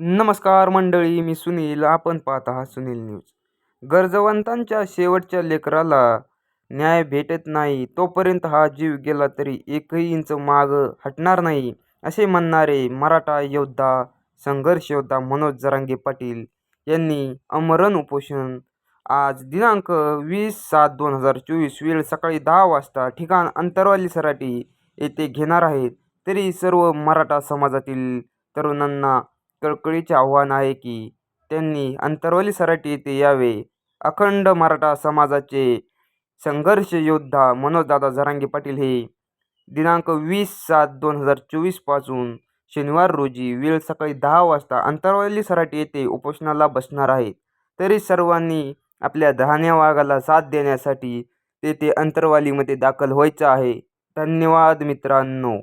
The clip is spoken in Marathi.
नमस्कार मंडळी मी सुनील. आपण पाहत आहात सुनील न्यूज. गरजवंतांच्या शेवटच्या लेकराला न्याय भेटत नाही. तोपर्यंत हा जीव गेला तरी एकही इंच माग हटणार नाही असे म्हणणारे मराठा योद्धा संघर्ष योद्धा मनोज जरांगे पाटील यांनी अमरण उपोषण आज दिनांक वीस सात दोन हजार चोवीस वेळ सकाळी दहा वाजता ठिकाण अंतरवाली सराटी येथे घेणार आहेत. तरी सर्व मराठा समाजातील तरुणांना कळकळीचे आव्हान आहे की त्यांनी अंतरवली सराटी येथे यावे. अखंड मराठा समाजाचे संघर्ष योद्धा मनोजदादा झरांगे पाटील हे दिनांक वीस सात दोन हजार चोवीसपासून शनिवार रोजी वेळ सकाळी दहा वाजता अंतरवली सराटी येथे उपोषणाला बसणार आहेत. तरी सर्वांनी आपल्या धान्या वाघाला साथ देण्यासाठी तेथे अंतरवालीमध्ये दाखल व्हायचं आहे. धन्यवाद मित्रांनो.